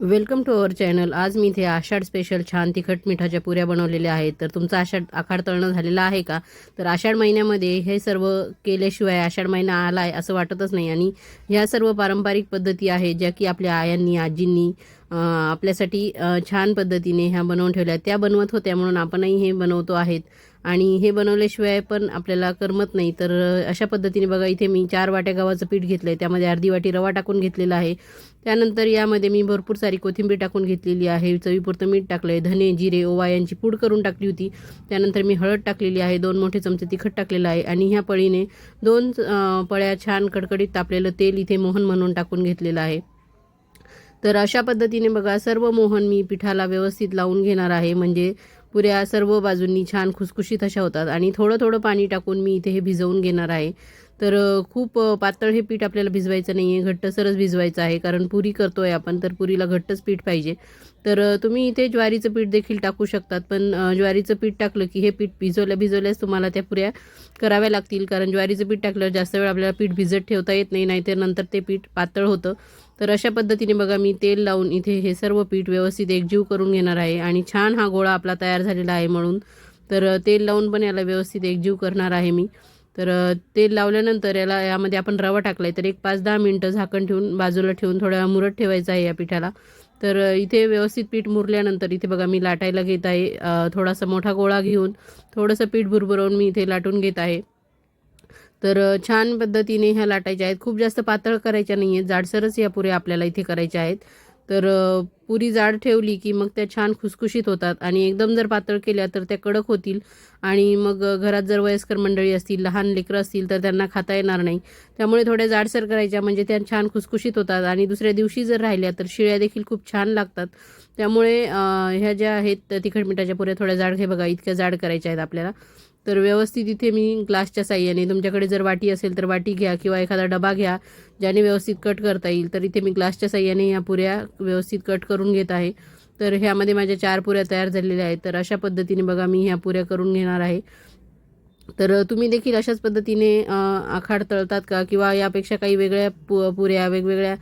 Welcome to our channel आज मी इथे आषाढ special छान तिखट मिठाच्या पुऱ्या बनवलेल्या आहेत. तर तुमचा आषाढ आखाड तळणं झालेला आहे का? तर आषाढ महिन्यामध्ये हे सर्व केल्याशिवाय आषाढ महिना आला आहे असं वाटतच नाही. आणि ह्या सर्व पारंपरिक पद्धती आहेत ज्या की आपल्या आयांनी आजींनी आपल्यासाठी छान पद्धतीने ह्या बनवून ठेवल्या. त्या बनवत होत्या म्हणून आपणही हे बनवतो आहेत. आणि हे बनवल्याशिवाय पण आपल्याला करमत नाही. तर अशा पद्धतीने बघा इथे मी चार वाट्या गव्हाचं पीठ घेतलं आहे त्यामध्ये अर्धी वाटी रवा टाकून घेतलेला आहे. त्यानंतर यामध्ये मी भरपूर सारी कोथिंबीर टाकून घेतलेली आहे. चवीपुरतं मीठ टाकलं आहे धने जिरे ओवा यांची पूड करून टाकली होती. त्यानंतर मी हळद टाकलेली आहे. दोन मोठे चमचे तिखट टाकलेलं आहे. आणि ह्या पळीने दोन पळ्या छान कडकडीत तापलेलं तेल इथे मोहन म्हणून टाकून घेतलेलं आहे. तर अशा पद्धतीने बघा सर्व मोहन मी पिठाला व्यवस्थित लावून घेणार आहे. म्हणजे पुऱ्या सर्व बाजूंनी छान खुसखुशीत अशा होतात. आणि थोडं थोडं पाणी टाकून मी इथे हे भिजवून घेणार आहे. तर खूप पातळ हे पीठ आपल्याला भिजवायचं नाही आहे घट्टसरच भिजवायचं आहे. कारण पुरी करतो आहे आपण तर पुरीला घट्टच पीठ पाहिजे. तर तुम्ही इथे ज्वारीचं पीठ देखील टाकू शकतात. पण ज्वारीचं पीठ टाकलं की हे पीठ भिजवल्या भिजवल्यास तुम्हाला त्या पुऱ्या कराव्या लागतील. कारण ज्वारीचं पीठ टाकल्यावर जास्त वेळ आपल्याला पीठ भिजत ठेवता येत नाही. नाहीतर नंतर ते पीठ पातळ होतं. तर अशा पद्धतीने बघा मी तेल लावून इथे हे सर्व पीठ व्यवस्थित एकजीव करून घेणार आहे. आणि छान हा गोळा आपला तयार झालेला आहे म्हणून. तर तेल लावून पण याला व्यवस्थित एकजीव करणार आहे मी. तर तेल लावल्यानंतर याला यामध्ये आपण रवा टाकला आहे तर एक पाच दहा मिनटं झाकण ठेवून बाजूला ठेवून थोडा मुरत ठेवायचा आहे या पिठाला. तर इथे व्यवस्थित पीठ मुरल्यानंतर इथे बघा मी लाटायला घेत आहे थोडासा मोठा गोळा घेऊन थोडंसं पीठ भुरभुरवून मी इथे लाटून घेत आहे. तर छान पद्धतीने ह्या लाटायच्या आहेत. खूप जास्त पातळ करायच्या नाही आहेत जाडसरच या पुऱ्या आपल्याला इथे करायच्या आहेत. तर पुरी जाड ठेवली की मग त्या छान खुसखुशीत होतात. आणि एकदम जर पातळ केल्या तर त्या कडक होतील. आणि मग घरात जर वयस्कर मंडळी असतील लहान लेकरं असतील तर त्यांना खाता येणार नाही. त्यामुळे थोड्या जाडसर करायच्या म्हणजे त्या छान खुसखुशीत होतात. आणि दुसऱ्या दिवशी जर राहिल्या तर शिळ्या देखील खूप छान लागतात. त्यामुळे ह्या ज्या आहेत तिखट मिठाच्या पुऱ्या थोड्या जाड घे बघा इतक्या जाड करायच्या आहेत आपल्याला. तर व्यवस्थित इथे मी ग्लासच्या साह्याने तुमच्याकडे जर वाटी असेल तर वाटी घ्या किंवा एखादा डबा घ्या ज्याने व्यवस्थित कट करता येईल. तर इथे मी ग्लासच्या साह्याने ह्या पुऱ्या व्यवस्थित कट करून घेत आहे. तर ह्यामध्ये माझ्या चार पुऱ्या तयार झालेल्या आहेत. तर अशा पद्धतीने बघा मी ह्या पुऱ्या करून घेणार आहे. तर तुम्ही देखील अशाच पद्धतीने आखाड तळतात का? किंवा यापेक्षा काही वेगळ्या पु पुऱ्या वेगवेगळ्या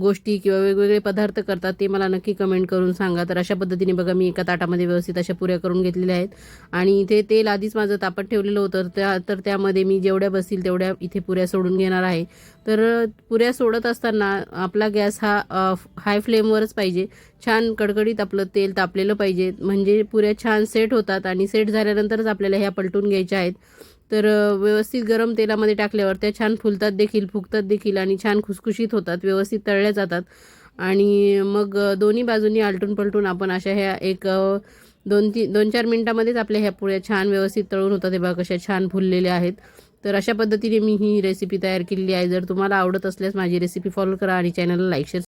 गोष्टी किंवा वेगवेगळे पदार्थ करतात ते मला नक्की कमेंट करून सांगा. तर अशा पद्धतीने बघा मी एका ताटामध्ये व्यवस्थित अशा पुऱ्या करून घेतलेल्या आहेत. आणि इथे तेल आधीच माझं तापत ठेवलेलं होतं. त्या तर त्यामध्ये मी जेवढ्या बसतील तेवढ्या इथे पुऱ्या सोडून घेणार आहे. तर पुऱ्या सोडत असताना आपला गॅस हा हाय फ्लेमवरच पाहिजे. छान कडकडीत आपलं तेल तापलेलं पाहिजे. म्हणजे पुऱ्या छान सेट होतात आणि सेट झाल्यानंतरच आपल्याला ह्या पलटून घ्यायच्या आहेत. तर व्यवस्थित गरम तेलामध्ये टाकल्यावर त्या छान फुलतात देखील फुगतात देखील आणि छान खुसखुशीत होतात व्यवस्थित तळल्या जातात. आणि मग दोन्ही बाजूनी आलटून पलटून आपण अशा ह्या एक दोन तीन दोन चार मिनटामध्येच आपल्या ह्या पोळ्या छान व्यवस्थित तळून होतात. हे बघा कशा छान फुललेल्या आहेत. तर अशा पद्धतीने मी ही रेसिपी तयार केलेली आहे. जर तुम्हाला आवडत असल्यास माझी रेसिपी फॉलो करा आणि चॅनलला लाईक शेअर